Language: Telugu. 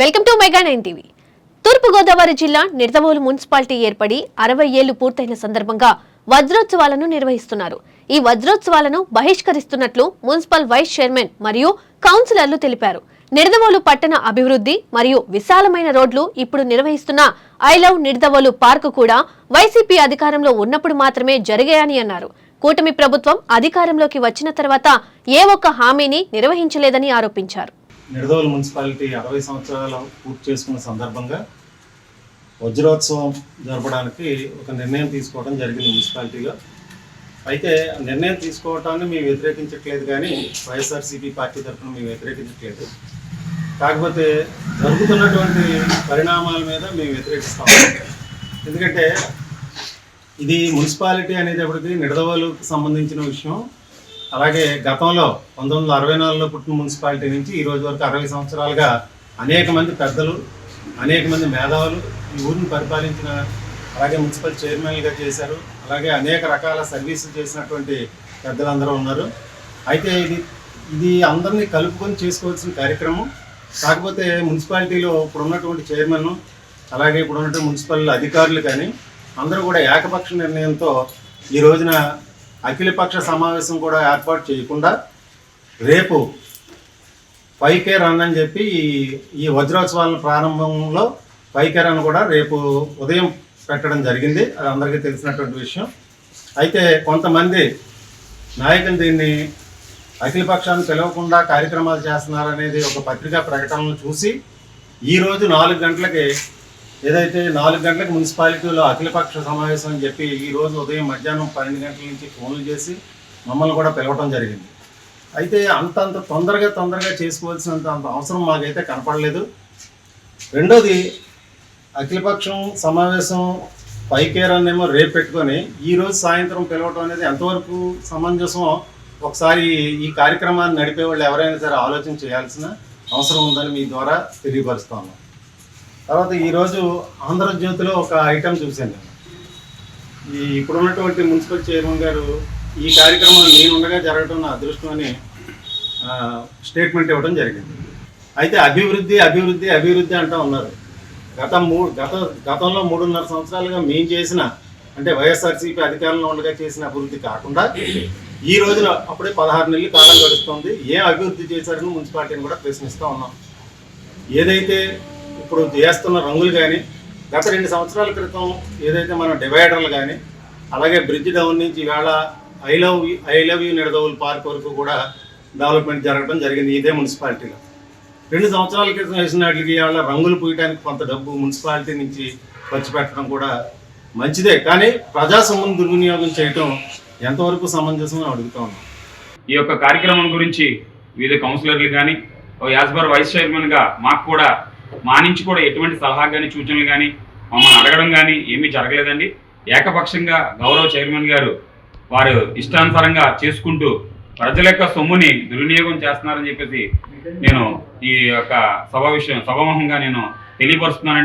Welcome to mega nine TV. Thoorpu Godavari జిల్లా నిడదవోలు మున్సిపాలిటీ ఏర్పడి అరవై ఏళ్ళు పూర్తయిన సందర్భంగా వజ్రోత్సవాలను నిర్వహిస్తున్నారు. ఈ వజ్రోత్సవాలను బహిష్కరిస్తున్నట్లు మున్సిపల్ వైస్ చైర్మన్ మరియు కౌన్సిలర్లు తెలిపారు. నిడదవోలు పట్టణ అభివృద్ధి మరియు విశాలమైన రోడ్లు ఇప్పుడు నిర్వహిస్తున్న ఐ లవ్ నిడదవోలు పార్కు కూడా వైసీపీ అధికారంలో ఉన్నప్పుడు మాత్రమే జరిగాయని అన్నారు. కూటమి ప్రభుత్వం అధికారంలోకి వచ్చిన తర్వాత ఏ ఒక్క హామీని నిర్వహించలేదని ఆరోపించారు. నిడదవోలు మున్సిపాలిటీ అరవై సంవత్సరాలు పూర్తి చేసుకున్న సందర్భంగా వజ్రోత్సవం జరపడానికి ఒక నిర్ణయం తీసుకోవడం జరిగింది మున్సిపాలిటీలో. అయితే నిర్ణయం తీసుకోవటాన్ని మేము వ్యతిరేకించట్లేదు కానీ వైఎస్ఆర్సీపీ పార్టీ తరఫున మేము వ్యతిరేకించట్లేదు. కాకపోతే జరుగుతున్నటువంటి పరిణామాల మీద మేము వ్యతిరేకిస్తాం. ఎందుకంటే ఇది మున్సిపాలిటీ అనేటప్పటికి నిడదవోలుకు సంబంధించిన విషయం. అలాగే గతంలో పంతొమ్మిది వందల అరవై నాలుగులో పుట్టిన మున్సిపాలిటీ నుంచి ఈ రోజు వరకు అరవై సంవత్సరాలుగా అనేక మంది పెద్దలు అనేక మంది మేధావులు ఈ ఊరిని పరిపాలించిన అలాగే మున్సిపల్ చైర్మన్గా చేశారు. అలాగే అనేక రకాల సర్వీసులు చేసినటువంటి పెద్దలందరూ ఉన్నారు. అయితే ఇది ఇది అందరినీ కలుపుకొని చేసుకోవాల్సిన కార్యక్రమం. కాకపోతే మున్సిపాలిటీలో ఇప్పుడు ఉన్నటువంటి చైర్మన్ అలాగే ఇప్పుడు ఉన్నటువంటి మున్సిపల్ అధికారులు కానీ అందరూ కూడా ఏకపక్ష నిర్ణయంతో ఈ రోజున అఖిలపక్ష సమావేశం కూడా ఏర్పాటు చేయకుండా రేపు పైకే రన్ అని చెప్పి ఈ- ఈ వజ్రోత్సవాల ప్రారంభంలో పైకే రన్ కూడా రేపు ఉదయం పెట్టడం జరిగింది. అది అందరికీ తెలిసినటువంటి విషయం. అయితే కొంతమంది నాయకులు దీన్ని అఖిలపక్షాన్ని తెలవకుండా పిలవకుండా కార్యక్రమాలు చేస్తున్నారనేది ఒక పత్రికా ప్రకటనను చూసి ఈరోజు నాలుగు గంటలకి ఏదైతే నాలుగు గంటలకు మున్సిపాలిటీలో అఖిలపక్ష సమావేశం అని చెప్పి ఈ రోజు ఉదయం మధ్యాహ్నం పన్నెండు గంటల నుంచి ఫోన్లు చేసి మమ్మల్ని కూడా పిలవటం జరిగింది. అయితే అంత అంత తొందరగా తొందరగా చేసుకోవాల్సినంత అంత అవసరం మాకైతే కనపడలేదు. రెండోది అఖిలపక్షం సమావేశం పైకేరాన్నేమో రేపు పెట్టుకొని ఈరోజు సాయంత్రం పిలవటం అనేది ఎంతవరకు సమంజసం? ఒకసారి ఈ కార్యక్రమాన్ని నడిపే వాళ్ళు ఎవరైనా సరే ఆలోచన చేయాల్సిన అవసరం ఉందని మీ ద్వారా తెలియపరుస్తాను తర్వాత ఈరోజు ఆంధ్రజ్యోతిలో ఒక ఐటెం చూశాను. ఈ ఇప్పుడు ఇప్పుడున్నటువంటి మున్సిపల్ చైర్మన్ గారు ఈ కార్యక్రమం నేనుండగా జరగడం నా అదృష్టం అని స్టేట్మెంట్ ఇవ్వడం జరిగింది. అయితే అభివృద్ధి అభివృద్ధి అభివృద్ధి అంటూ ఉన్నారు. గత మూడు గత గతంలో మూడున్నర సంవత్సరాలుగా మేము చేసిన అంటే వైఎస్ఆర్సీపీ అధికారంలో ఉండగా చేసిన అభివృద్ధి కాకుండా ఈ రోజున అప్పుడే పదహారు నెలలు కాలం గడుస్తుంది. ఏం అభివృద్ధి చేశారని మున్సిపాలిటీని కూడా ప్రశ్నిస్తూ ఉన్నాం. ఏదైతే ఇప్పుడు వేస్తున్న రంగులు కానీ గత రెండు సంవత్సరాల క్రితం ఏదైతే మన డివైడర్లు కానీ అలాగే బ్రిడ్జ్ డౌన్ నుంచి ఇవాళ I love you I love you Nidadavolu park వరకు కూడా డెవలప్మెంట్ జరగడం జరిగింది ఇదే మున్సిపాలిటీలో. రెండు సంవత్సరాల క్రితం వేసిన వాటికి ఇవాళ రంగులు పూయడానికి కొంత డబ్బు మున్సిపాలిటీ నుంచి ఖర్చు పెట్టడం కూడా మంచిదే. కానీ ప్రజా సొమ్మును దుర్వినియోగం చేయటం ఎంతవరకు సమంజసం అడుగుతా ఉన్నాం. ఈ యొక్క కార్యక్రమం గురించి వివిధ కౌన్సిలర్లు కానీ యాజ్బర్ వైస్ చైర్మన్గా మాకు కూడా మా నుంచి కూడా ఎటువంటి సలహా కానీ సూచనలు కానీ మమ్మల్ని అడగడం కానీ ఏమీ జరగలేదండి. ఏకపక్షంగా గౌరవ చైర్మన్ గారు వారు ఇష్టానుసారంగా చేసుకుంటూ ప్రజల యొక్క సొమ్ముని దుర్వినియోగం చేస్తున్నారని చెప్పేసి నేను ఈ యొక్క సభ విషయం సభామహంగా నేను తెలియపరుస్తున్నానండి.